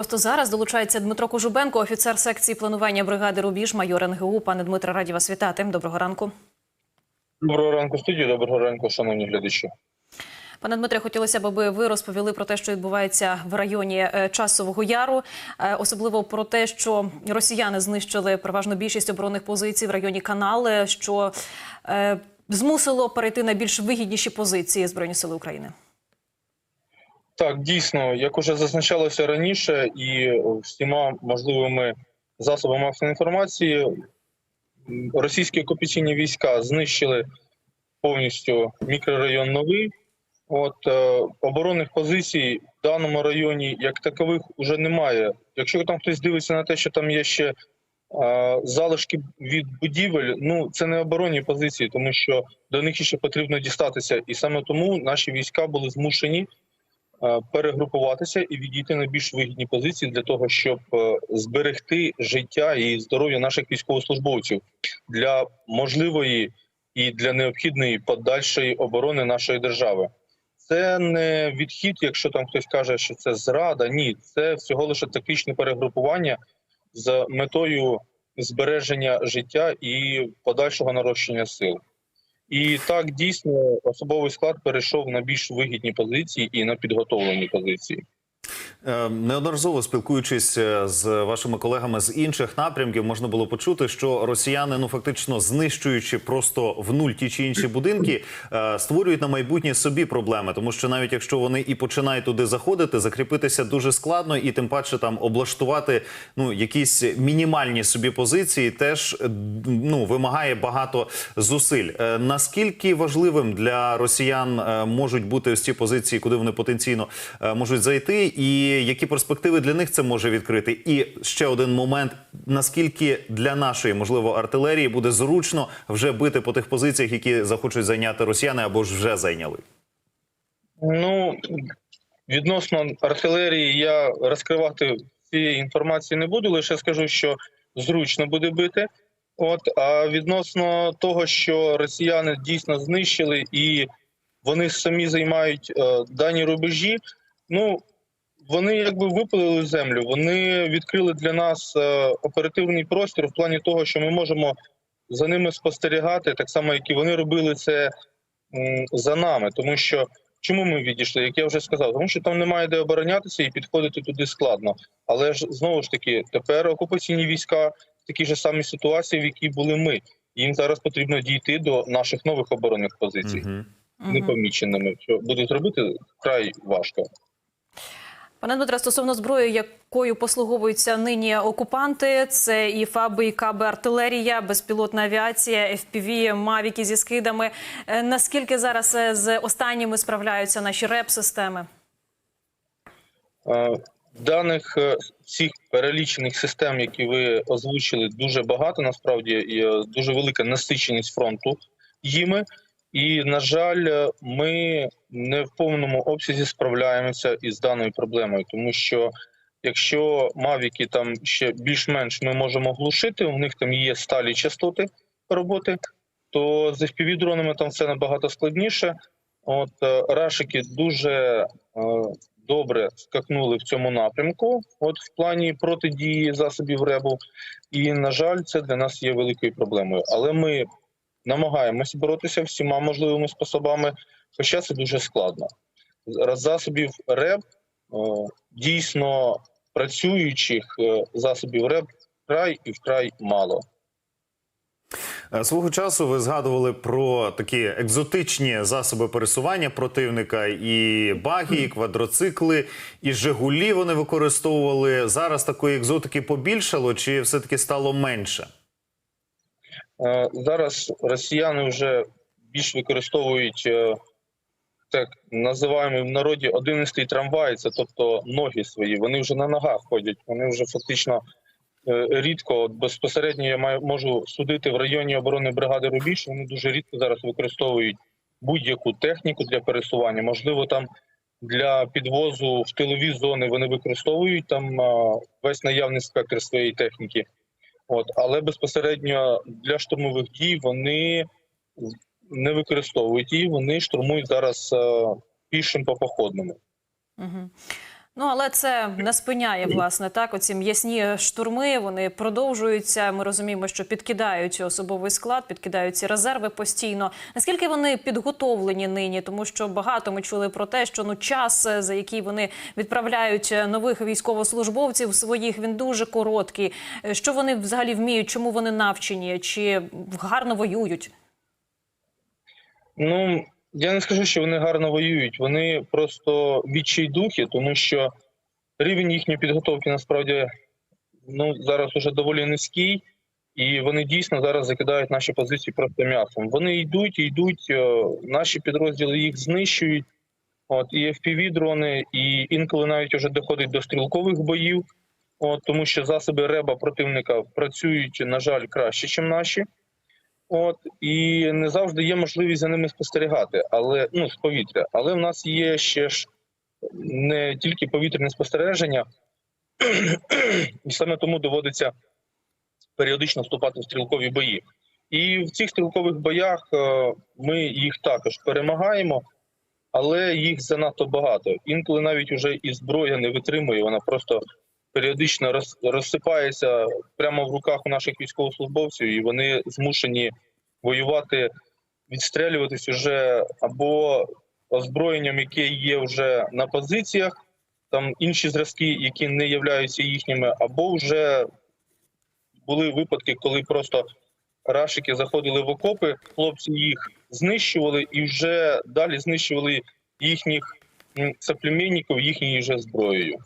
Просто зараз долучається Дмитро Кожубенко, офіцер секції планування бригади Рубіж, майор НГУ. Пане Дмитре, раді вас вітати. Доброго ранку. Доброго ранку, студію. Доброго ранку, шановні глядачі. Пане Дмитре, хотілося б, аби ви розповіли про те, що відбувається в районі е, Часового Яру, е, особливо про те, що росіяни знищили переважно більшість оборонних позицій в районі Канали, що е, змусило перейти на більш вигідніші позиції Збройні Сили України. Так, дійсно, як уже зазначалося раніше, і всіма можливими засобами масової інформації, російські окупаційні війська знищили повністю мікрорайон Новий. От е, оборонних позицій в даному районі як такових уже немає. Якщо там хтось дивиться на те, що там є ще е, залишки від будівель, ну це не оборонні позиції, тому що до них ще потрібно дістатися, і саме тому наші війська були змушені е, перегрупуватися і відійти на більш вигідні позиції для того, щоб е, зберегти життя і здоров'я наших військовослужбовців для можливої і для необхідної подальшої оборони нашої держави. Це не відхід, якщо там хтось каже, що це зрада. Ні, це всього лише тактичне перегрупування з метою збереження життя і подальшого нарощення сил. І так дійсно особовий склад перейшов на більш вигідні позиції і на підготовлені позиції. Е, Неодноразово спілкуючись е, з вашими колегами з інших напрямків, можна було почути, що росіяни, ну фактично знищуючи просто в нуль ті чи інші будинки, е, створюють на майбутнє собі проблеми, тому що навіть якщо вони і починають туди заходити, закріпитися дуже складно, і тим паче там облаштувати ну якісь мінімальні собі позиції, теж ну вимагає багато зусиль. Наскільки важливим для росіян можуть бути ось ці позиції, куди вони потенційно можуть зайти, і які перспективи для них це може відкрити? І ще один момент: наскільки для нашої можливо артилерії буде зручно вже бити по тих позиціях, які захочуть зайняти росіяни або ж вже зайняли? Ну відносно артилерії, я розкривати цієї інформації не буду. Лише скажу, що зручно буде бити. От а відносно того, що росіяни дійсно знищили і вони самі займають е, дані рубежі. Ну вони якби випалили землю. Вони відкрили для нас е, оперативний простір в плані того, що ми можемо за ними спостерігати, так само як і вони робили це м, за нами, тому що. Чому ми відійшли? Як я вже сказав, тому що там немає де оборонятися і підходити туди складно. Але ж знову ж таки, тепер окупаційні війська в такій ж самій ситуації, в якій були ми. Їм зараз потрібно дійти до наших нових оборонних позицій, Мгм. непоміченими. Що буде зробити вкрай важко. Пане Дмитре, стосовно зброї, якою послуговуються нині окупанти, це і ФАБи, і КАБи, артилерія, безпілотна авіація, FPV, мавіки зі скидами. Е, Наскільки зараз е, з останніми справляються наші РЕП-системи? Е, Даних всіх перелічених систем, які ви озвучили, дуже багато. Насправді і дуже велика насиченість фронту їми. І на жаль, ми не в повному обсязі справляємося із даною проблемою, тому що якщо мавіки там ще більш-менш ми можемо глушити, у них там є сталі частоти роботи, то з fpv дронами там все набагато складніше. От е, рашики дуже е, добре скакнули в цьому напрямку, от в плані протидії засобів РЕБу. І, на жаль, це для нас є великою проблемою. Але ми намагаємося боротися всіма можливими способами, хоча це дуже складно. Засобів РЕБ е, дійсно працюючих е, засобів РЕБ вкрай і вкрай мало. Е, Свого часу ви згадували про такі екзотичні засоби пересування противника, і баги, і квадроцикли, і Жигулі вони використовували. Зараз такої екзотики побільшало, чи все-таки стало менше? Е, Зараз росіяни вже більш використовують е, так називаємо в народі одинадцятий трамвай, це тобто ноги свої. Вони вже на ногах ходять. Вони вже фактично е, рідко безпосередньо я маю можу судити в районі оборони бригади Рубіж. Вони дуже рідко зараз використовують будь-яку техніку для пересування. Можливо, там для підвозу в тилові зони вони використовують там весь наявний спектр своєї техніки. От, але безпосередньо для штурмових дій вони не використовують її, вони штурмують зараз е, пішим по походному. Угу. Ну але це не спиняє власне так. Оці м'ясні штурми вони продовжуються. Ми розуміємо, що підкидають особовий склад, підкидають ці резерви постійно. Наскільки вони підготовлені нині? Тому що багато ми чули про те, що ну час, е, за який вони відправляють е, нових військовослужбовців своїх, він дуже короткий. Е, Що вони взагалі вміють? Чому вони навчені? Чи гарно воюють? Ну я не скажу, що вони гарно воюють. Вони просто відчайдухи, тому що рівень їхньої підготовки насправді ну зараз уже доволі низький, і вони дійсно зараз закидають наші позиції просто м'ясом. Вони йдуть, йдуть. е, Наші підрозділи їх знищують. От і fpv дрони, і інколи навіть вже доходить до стрілкових боїв. От тому, що засоби реба противника працюють, на жаль, краще, ніж наші. От і не завжди є можливість за ними спостерігати, але ну з повітря. Але в нас є ще ж не тільки повітряне спостереження, і саме тому доводиться періодично вступати в стрілкові бої. І в цих стрілкових боях е, ми їх також перемагаємо, але їх занадто багато. Інколи навіть уже і зброя не витримує, вона просто періодично роз- розсипається прямо в руках у наших військовослужбовців, і вони змушені воювати, відстрелюватись уже або озброєнням, яке є вже на позиціях, там інші зразки, які не являються їхніми, або вже були випадки, коли просто рашики заходили в окопи, хлопці їх знищували і вже далі знищували їхніх соплеменників їхньою вже зброєю.